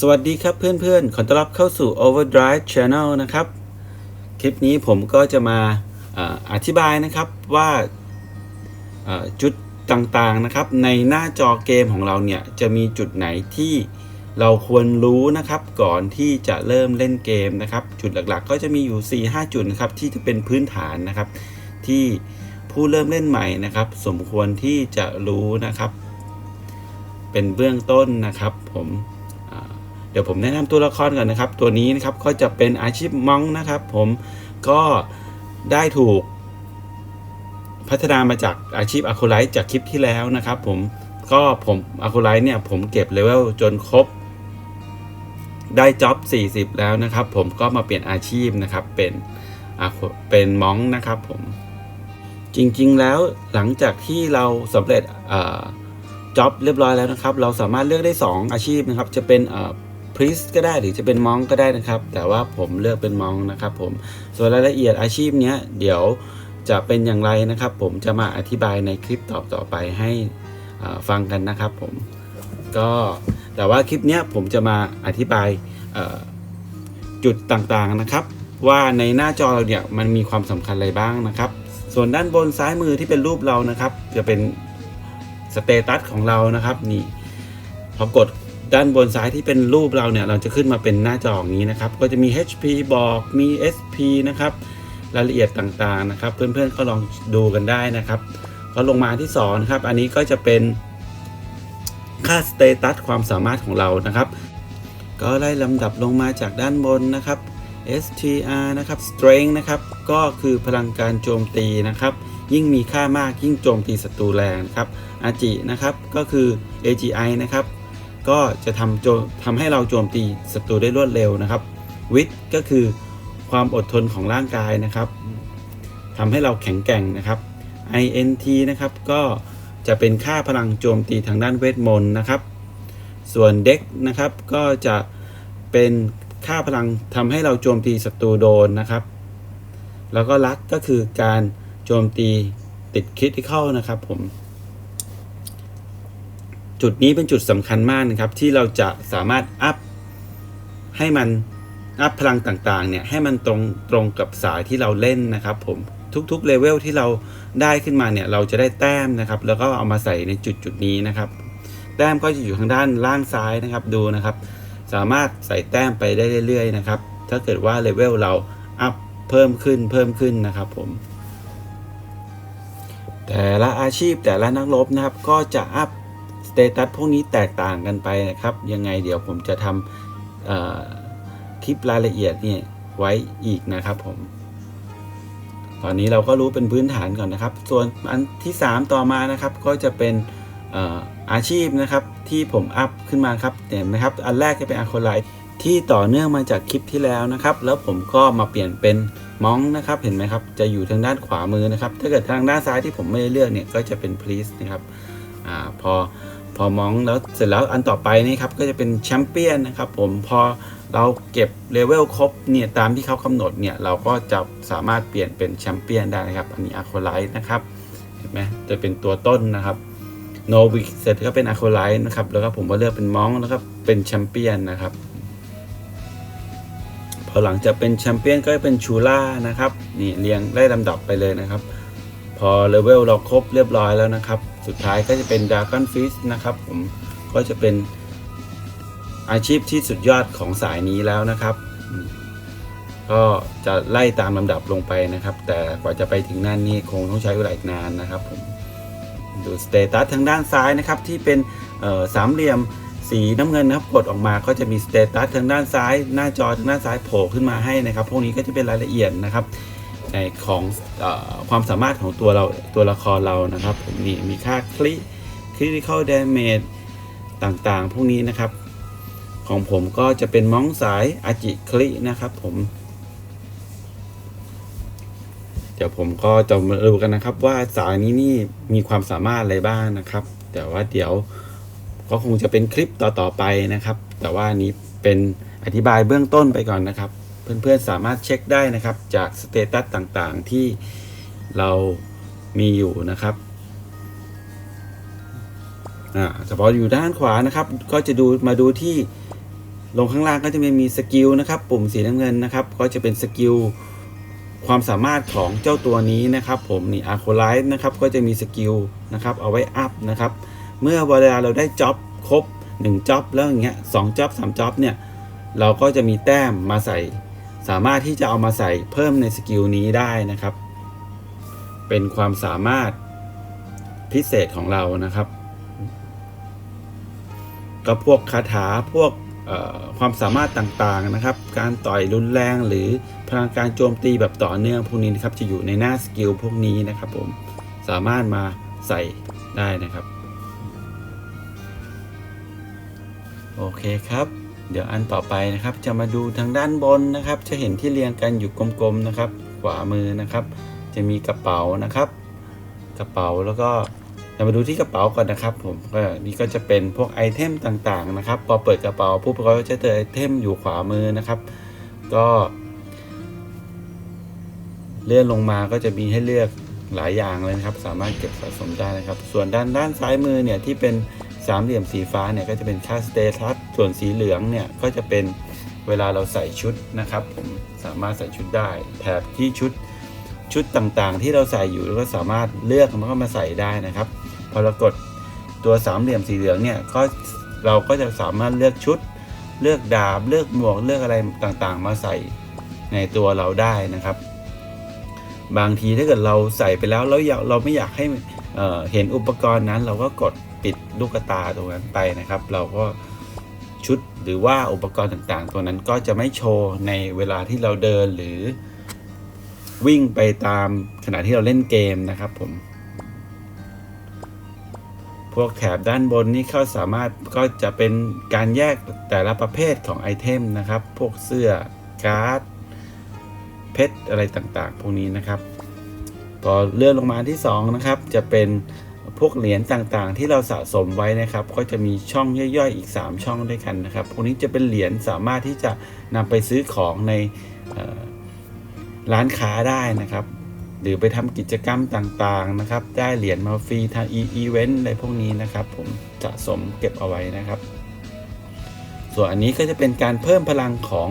สวัสดีครับเพื่อนๆ ขอต้อนรับเข้าสู่ Overdrive Channel นะครับ คลิปนี้ผมก็จะมาอาธิบายนะครับว่าจุดต่างๆนะครับในหน้าจอเกมของเราเนี่ย จะมีจุดไหนที่เราควรรู้นะครับก่อนที่จะเริ่มเล่นเกมนะครับ จุดหลักๆ ก็จะมีอยู่ 4-5 จุดนะครับที่จะเป็นพื้นฐานนะครับ ที่ผู้เริ่มเล่นใหม่นะครับ สมควรที่จะรู้นะครับ เป็นเบื้องต้นนะครับผม ดี๋ยวผมแนะนำตัวละครก่อนนะครับ ตัวนี้นะครับก็จะเป็นอาชีพมองนะครับ ผมก็ได้ถูกพัฒนามาจากอาชีพอะคูไลท์จากคลิปที่แล้วนะครับ ผมก็ผมอะคูไลท์เนี่ยผมเก็บเลเวลจนครบ ได้จ็อบ40 แล้วนะครับ ผมก็มาเปลี่ยนอาชีพนะครับเป็นเป็นมองนะครับผมจริงๆแล้วหลังจากที่เราสำเร็จจ็อบเรียบร้อยแล้วนะครับ เราสามารถเลือกได้ 2 อาชีพนะครับ จะเป็น พริสก็ได้หรือจะเป็นมองก็ได้นะครับ แต่ว่าผมเลือกเป็นมองนะครับผมส่วนรายละเอียดอาชีพเนี้ยเดี๋ยวจะเป็นอย่างไรนะครับ ผมจะมาอธิบายในคลิปต่อต่อไปให้ฟังกันนะครับผมก็แต่ว่าคลิปเนี้ยผมจะมาอธิบายจุดต่างๆนะครับ ว่าในหน้าจอเราเนี่ยมันมีความสำคัญอะไรบ้างนะครับ ส่วนด้านบนซ้ายมือที่เป็นรูปเรานะครับ จะเป็นสเตตัสของเรานะครับนี่พอกด ด้านบนซ้ายที่เป็นรูปเราเนี่ยเราจะขึ้นมาเป็นหน้าจออย่างนี้นะครับ ก็จะมี HP บอกมี SP นะครับรายละเอียดต่างๆนะครับ เพื่อนๆก็ลองดูกันได้นะครับก็ลงมาที่2นะครับอันนี้ก็จะเป็นค่าสเตตัสความสามารถของเรานะครับ ก็ไล่ลำดับลงมาจากด้านบนนะครับ STR นะครับ Strength นะครับ ก็คือพลังการโจมตีนะครับ ยิ่งมีค่ามากยิ่งโจมตีศัตรูแรงครับอาจินะครับ ก็คือ AGI นะครับ ก็จะทำโจทำให้เราโจมตีศัตรูได้รวดเร็วนะครับวิทก็คือความอดทนของร่างกายนะครับทำให้เราแข็งแกร่งนะครับ INT นะครับก็จะเป็นค่าพลังโจมตีทางด้านเวทมนต์นะครับ ส่วนเด็กนะครับก็จะเป็นค่าพลังทำให้เราโจมตีศัตรูโดนนะครับ แล้วก็ลักก็คือการโจมตีติดคริติคอลนะครับผม จุดนี้เป็นจุดสำคัญมากนะครับ ที่เราจะสามารถอัพให้มันอัพพลังต่างๆเนี่ยให้มันตรงตรงกับสายที่เราเล่นนะครับผมทุกๆเลเวลที่เราได้ขึ้นมาเนี่ยเราจะได้แต้มนะครับ แล้วก็เอามาใส่ในจุดจุดนี้นะครับ แต้มก็จะอยู่ทางด้านล่างซ้ายนะครับดูนะครับ สามารถใส่แต้มไปได้เรื่อยๆนะครับ ถ้าเกิดว่าเลเวลเราอัพเพิ่มขึ้นเพิ่มขึ้นนะครับผมแต่ละอาชีพแต่ละนักรบนะครับก็จะอัพ เตตัสพวกนี้แตกต่างกันไปนะครับ ยังไงเดี๋ยวผมจะทำคลิปรายละเอียดเนี่ยไว้อีกนะครับผม ตอนนี้เราก็รู้เป็นพื้นฐานก่อนนะครับ ส่วนอันที่ 3 ต่อมานะครับ ก็จะเป็นอออาชีพนะครับที่ผมอัพขึ้นมาครับเห็นไหมครับ อันแรกจะเป็นอะโคไลท์ที่ต่อเนื่องมาจากคลิปที่แล้วนะครับ แล้วผมก็มาเปลี่ยนเป็นมองนะครับ เห็นไหมครับ จะอยู่ทางด้านขวามือนะครับ ถ้าเกิดทางด้านซ้ายที่ผมไม่ได้เลือกเนี่ย ก็จะเป็น please นะครับ อ่า พอ พอมองแล้วเสร็จแล้วอันต่อไปนี่ครับก็จะเป็นแชมเปี้ยนนะครับผมพอเราเก็บเลเวลครบเนี่ยตามที่เขากำหนดเนี่ยเราก็จะสามารถเปลี่ยนเป็นแชมเปี้ยนได้นะครับ อันนี้อะโคไลท์นะครับเห็นไหมจะเป็นตัวต้นนะครับโนวิกเสร็จก็เป็นอะโคไลท์นะครับแล้วก็ผมก็เลือกเป็นมองแล้วก็เป็นแชมเปี้ยนนะครับพอหลังจากเป็นแชมเปี้ยนก็เป็นชูล่านะครับนี่เรียงไล่ลำดับไปเลยนะครับ พอเลเวลเราครบเรียบร้อยแล้วนะครับ สุดท้ายก็จะเป็นด r a ก้อนฟิสนะครับผมก็จะเป็นอาชีพที่สุดยอดของสายนี้แล้วนะครับ ก็จะไล่ตามลำดับลงไปนะครับ แต่กว่าจะไปถึงนั่นนี่คงต้องใช้เวลาอีกนานนะครับผมดูสเตตัสทางด้านซ้ายนะครับที่เป็นสามเหลี่ยมสีน้ำเงินนะครับกดออกมาก็จะมีสเตตัสทางด้านซ้าย หน้าจอทางด้านซ้ายโผล่ขึ้นมาให้นะครับ พวกนี้ก็จะเป็นรายละเอียดนะครับ ในของอความสามารถของตัวเราตัวละครเรานะครับผมนี่มีค่าคลิคริติคอลดาเมจต่างๆ พวกนี้นะครับ ของผมก็จะเป็นม้องสายอาจิคลินะครับผม เดี๋ยวผมก็จะมาดูกันนะครับ ว่าสายนี้นี่มีความสามารถอะไรบ้างนะครับ แต่ว่าเดี๋ยวก็คงจะเป็นคลิปต่อๆไปนะครับ แต่ว่านี้เป็นอธิบายเบื้องต้นไปก่อนนะครับ เพื่อนๆสามารถเช็คได้นะครับจากสเตตัสต่างๆที่เรามีอยู่นะครับเฉพาะอยู่ด้านขวานะครับ ก็จะดูมาดูที่ลงข้างล่างก็จะมีมีสกิลนะครับ ปุ่มสีน้ำเงินนะครับ ก็จะเป็นสกิลความสามารถของเจ้าตัวนี้นะครับ ผมนี่อาร์โคไลท์นะครับก็จะมีสกิลนะครับเอาไว้อัพนะครับ เมื่อเวลาเราได้จ็อบครบ1จ็อบแล้วอย่างเงี้ยสองจ็อบสามจ็อบเนี่ย เราก็จะมีแต้มมาใส่ สามารถที่จะเอามาใส่เพิ่มในสกิลนี้ได้นะครับ เป็นความสามารถพิเศษของเรานะครับ ก็พวกคาถาพวกความสามารถต่างๆนะครับ การต่อยรุนแรงหรือพลังการโจมตีแบบต่อเนื่องพวกนี้นะครับจะอยู่ในหน้าสกิลพวกนี้นะครับผมสามารถมาใส่ได้นะครับ โอเคครับ เดี๋ยวอันต่อไปนะครับ จะมาดูทางด้านบนนะครับ จะเห็นที่เรียงกันอยู่กลมๆนะครับ ขวามือนะครับ จะมีกระเป๋านะครับ กระเป๋าแล้วก็เรามาดูที่กระเป๋าก่อนนะครับ ผมก็นี่ก็จะเป็นพวกไอเทมต่างๆนะครับ พอเปิดกระเป๋าปุ๊บเราก็จะเจอไอเทมอยู่ขวามือนะครับ ก็เลื่อนลงมาก็จะมีให้เลือกหลายอย่างเลยนะครับ สามารถเก็บสะสมได้นะครับ ส่วนด้านด้านซ้ายมือเนี่ยที่เป็น สามเหลี่ยมสีฟ้าเนี่ยก็จะเป็นค่าสเตตัสส่วนสีเหลืองเนี่ยก็จะเป็นเวลาเราใส่ชุดนะครับ ผมสามารถใส่ชุดได้ แถบที่ชุดชุดต่างๆ ที่เราใส่อยู่เราก็สามารถเลือกมันก็มาใส่ได้นะครับ พอเรากดตัวสามเหลี่ยมสีเหลืองเนี่ยก็เราก็จะสามารถเลือกชุด เลือกดาบ เลือกหมวกเลือกอะไรต่างๆ มาใส่ในตัวเราได้นะครับ บางทีถ้าเกิดเราใส่ไปแล้วแล้วอยากเราไม่อยากให้เเห็นอุปกรณ์นั้นเราก็กด ปิดลูกตาตรงนั้นไปนะครับ เราก็ชุดหรือว่าอุปกรณ์ต่างๆ ตัวนั้นก็จะไม่โชว์ในเวลาที่เราเดินหรือ วิ่งไปตามขณะที่เราเล่นเกมนะครับผม พวกแถบด้านบนนี่เขาสามารถก็จะเป็นการแยกแต่ละประเภทของไอเทมนะครับ พวกเสื้อการ์ดเพชรอะไรต่างๆ พวกนี้นะครับ พอเลื่อนลงมาที่ 2 นะครับ จะเป็น พวกเหรียญต่างๆ ที่เราสะสมไว้นะครับ ก็จะมีช่องย่อยๆอีก 3 ช่องด้วยกันนะครับพวกนี้จะเป็นเหรียญสามารถที่จะนำไปซื้อของในร้านค้าได้นะครับ หรือไปทำกิจกรรมต่างๆนะครับ ได้เหรียญมาฟรีทางอีเวนต์อะไรพวกนี้นะครับ ผมสะสมเก็บเอาไว้นะครับ ส่วนอันนี้ก็จะเป็นการเพิ่มพลังของ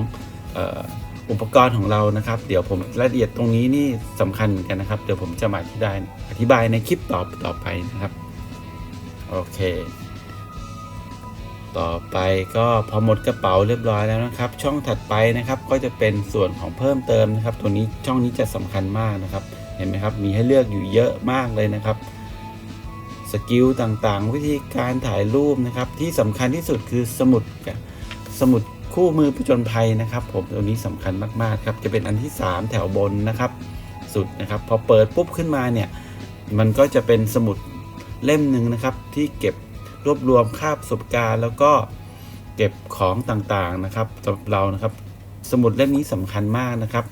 อุปกรณ์ของเรานะครับ เดี๋ยวผมรายละเอียดตรงนี้นี่สำคัญเหมือนกันนะครับ เดี๋ยวผมจะมาอธิบายอธิบายในคลิปต่อต่อไปนะครับ โอเค ต่อไปก็พอหมดกระเป๋าเรียบร้อยแล้วนะครับ ช่องถัดไปนะครับ ก็จะเป็นส่วนของเพิ่มเติมนะครับ ตัวนี้ช่องนี้จะสำคัญมากนะครับ เห็นไหมครับ มีให้เลือกอยู่เยอะมากเลยนะครับสกิลต่างๆ วิธีการถ่ายรูปนะครับ ที่สำคัญที่สุดคือสมุดกับสมุด คู่มือผจญภัยนะครับ ผมตัวนี้สำคัญมากๆครับจะเป็นอันที่ 3 แถวบนนะครับ สุดนะครับ พอเปิดปุ๊บขึ้นมาเนี่ยมันก็จะเป็นสมุดเล่มหนึ่งนะครับที่เก็บรวบรวมค่าประสบการณ์ แล้วก็เก็บของต่างๆนะครับสำหรับเรานะครับ สมุดเล่มนี้สำคัญมากนะครับ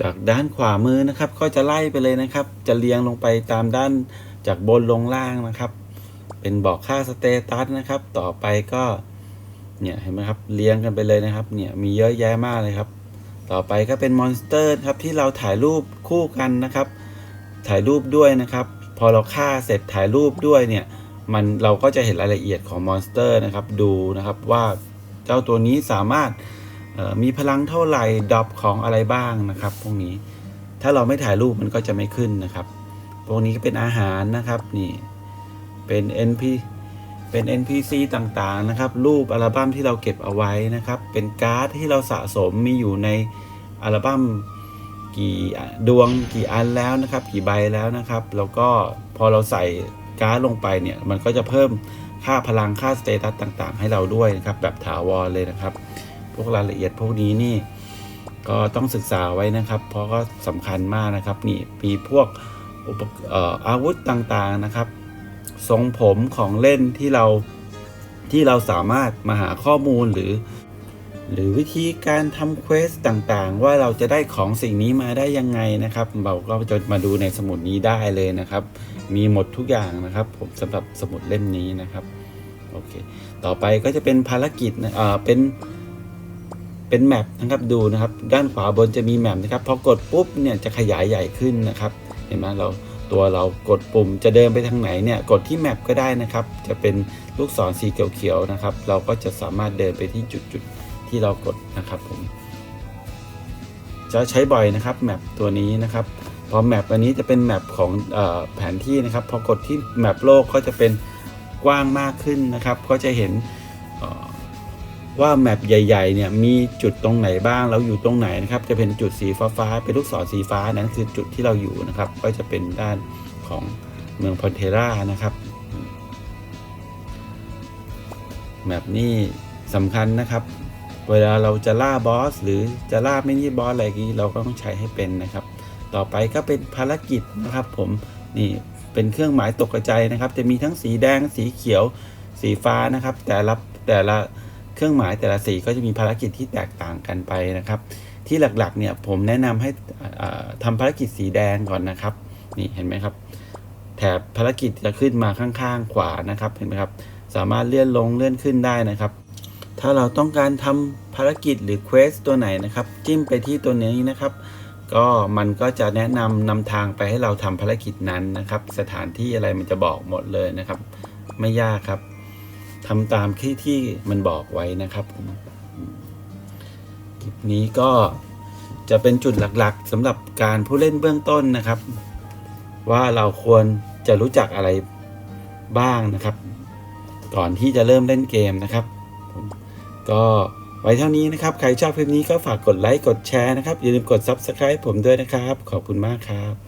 จากด้านขวามือนะครับ ก็จะไล่ไปเลยนะครับ จะเรียงลงไปตามด้านจากบนลงล่างนะครับ เป็นบอกค่าสเตตัสนะครับ ต่อไปก็ เนี่ยเห็นไหมครับเรียงกันไปเลยนะครับเนี่ยมีเยอะแยะมากเลยครับ ต่อไปก็เป็นมอนสเตอร์ครับที่เราถ่ายรูปคู่กันนะครับ ถ่ายรูปด้วยนะครับ พอเราฆ่าเสร็จถ่ายรูปด้วยเนี่ยมันเราก็จะเห็นรายละเอียดของมอนสเตอร์นะครับดูนะครับว่าเจ้าตัวนี้สามารถมีพลังเท่าไหร่ดรอปของอะไรบ้างนะครับ พวกนี้ถ้าเราไม่ถ่ายรูปมันก็จะไม่ขึ้นนะครับ พวกนี้ก็เป็นอาหารนะครับนี่เป็น NP เป็น NPC ต่างๆนะครับ รูปอัลบั้มที่เราเก็บเอาไว้นะครับ เป็นการ์ดที่เราสะสมมีอยู่ในอัลบั้มกี่ดวงกี่อันแล้วนะครับ กี่ใบแล้วนะครับ แล้วก็พอเราใส่การ์ดลงไปเนี่ยมันก็จะเพิ่มค่าพลังค่าสเตตัสต่างๆ ให้เราด้วยนะครับ แบบถาวรเลยนะครับ พวกรายละเอียดพวกนี้นี่ก็ต้องศึกษาไว้นะครับ เพราะก็สำคัญมากนะครับนี่มีพวกอุปอาวุธต่างๆนะครับ ทรงผมของเล่นที่เราที่เราสามารถมาหาข้อมูลหรือ หรือวิธีการทำเควสต่างๆ ว่าเราจะได้ของสิ่งนี้มาได้ยังไงนะครับ เราก็จะมาดูในสมุดนี้ได้เลยนะครับ มีหมดทุกอย่างนะครับ ผมสำหรับสมุดเล่มนี้นะครับโอเคต่อไปก็จะเป็นภารกิจนะเอ่อเป็นเป็นแมปนะครับดูนะครับ ด้านขวาบนจะมีแมปนะครับพอกดปุ๊บเนี่ยจะขยายใหญ่ขึ้นนะครับ เห็นไหมเรา ตัวเรากดปุ่มจะเดินไปทางไหนเนี่ยกดที่แมปก็ได้นะครับ จะเป็นลูกศรสีเขียวๆนะครับ เราก็จะสามารถเดินไปที่จุดๆที่เรากดนะครับผมจะใช้บ่อยนะครับแมปตัวนี้นะครับพอแมปอันนี้จะเป็นแมปของอแผนที่นะครับพอกดที่แมปโลกก็จะเป็นกว้างมากขึ้นนะครับ ก็จะเห็น ว่าแมปใหญ่ ๆ เนี่ยมีจุดตรงไหนบ้างเราอยู่ตรงไหนนะครับ จะเป็นจุดสีฟ้าๆเป็นลูกศรสีฟ้านั้นคือจุดที่เราอยู่นะครับ ก็จะเป็นด้านของเมืองพอนเทรานะครับแมปนี้สำคัญนะครับ เวลาเราจะล่าบอสหรือจะล่ามินิบอสอะไรอย่างนี้เราก็ต้องใช้ให้เป็นนะครับ ต่อไปก็เป็นภารกิจนะครับ ผมนี่เป็นเครื่องหมายตกกระจายนะครับ จะมีทั้งสีแดงสีเขียวสีฟ้านะครับ แต่ละแต่ละ เครื่องหมายแต่ละสีก็จะมีภารกิจที่แตกต่างกันไปนะครับ ที่หลักๆเนี่ยผมแนะนำให้อ่าทำภารกิจสีแดงก่อนนะครับ นี่เห็นไหมครับ แถบภารกิจจะขึ้นมาข้างๆ ขวานะครับเห็นไหมครับ สามารถเลื่อนลงเลื่อนขึ้นได้นะครับ ถ้าเราต้องการทำภารกิจหรือเควสตัวไหนนะครับ จิ้มไปที่ตัวนี้นะครับก็มันก็จะแนะนำนำทางไปให้เราทำภารกิจนั้นนะครับ สถานที่อะไรมันจะบอกหมดเลยนะครับ ไม่ยากครับ ทำตามที่ที่มันบอกไว้นะครับคลิปนี้ก็จะเป็นจุดหลักๆสำหรับการผู้เล่นเบื้องต้นนะครับ ว่าเราควรจะรู้จักอะไรบ้างนะครับ ก่อนที่จะเริ่มเล่นเกมนะครับ ก็ไว้เท่านี้นะครับ ใครชอบคลิปนี้ก็ฝากกดไลค์กดแชร์นะครับ อย่าลืมกด Subscribe ผมด้วยนะครับ ขอบคุณมากครับ